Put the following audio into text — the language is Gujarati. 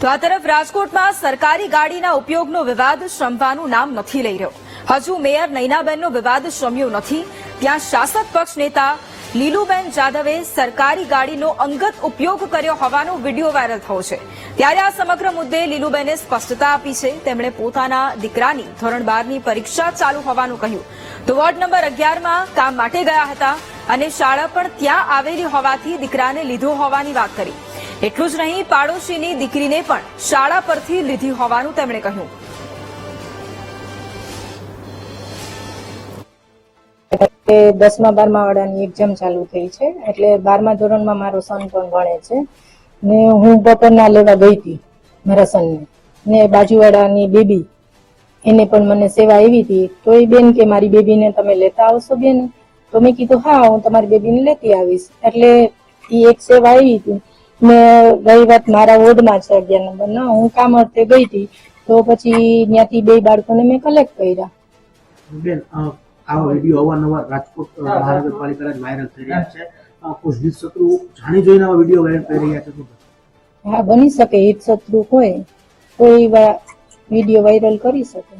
તો આ તરફ રાજકોટમાં સરકારી ગાડીના ઉપયોગનો વિવાદ શમવાનું નામ નથી લઈ રહ્યો. હજુ મેયર નૈનાબેનનો વિવાદ શમ્યો નથી. ત્યાં શાસક પક્ષ નેતા લીલુબેન જાદવે સરકારી ગાડીનો અંગત ઉપયોગ કર્યો હોવાનો વીડિયો વાયરલ થયો છે. ત્યારે આ સમગ્ર મુદ્દે લીલુબેને સ્પષ્ટતા આપી છે. તેમણે પોતાના દીકરાની ધોરણ બારની પરીક્ષા ચાલુ હોવાનું કહ્યું. તો વોર્ડ નંબર અગિયારમાં કામ માટે ગયા હતા અને શાળા પણ ત્યાં આવેલી હોવાથી દીકરાને લીધો હોવાની વાત કરી. એટલું જ નહીં, પાડોશીની દીકરીને પણ શાળા પરથી લીધી હોવાનું તેમણે કહ્યું. દસમા, બારમા વાળાની એક્ઝામ ચાલુ થઈ છે, એટલે બારમા ધોરણમાં મારો સન પણ ભણે છે. ને હું બપોરના લેવા ગઈ હતી, મારા સનને ને. બાજુવાળાની બેબી, એને પણ મને સેવા આવી હતી. તો એ બેન કે, મારી બેબીને તમે લેતા આવશો બેન? તો મેં કીધું, હા, હું તમારી બેબીને લેતી આવીશ. એટલે એ એક સેવા આવી હતી. ને ગઈ વાત મારા વોર્ડમાં છે અગિયાર નંબરના. હું કામ અર્થે ગઈ હતી તો પછી ત્યાંથી બે બાળકોને મેં કલેક્ટ કર્યા. બેન આ વીડિયો અવારનવાર રાજકોટ મહાનગરપાલિકા વાયરલ થઈ રહ્યા છે. અ, શત્રુ જાણી જોઈને આવા વીડિયો વાયરલ થઈ રહ્યા છે હા બની શકે હિત શત્રુ હોય કોઈ વા- વીડિયો વાયરલ કરી શકે.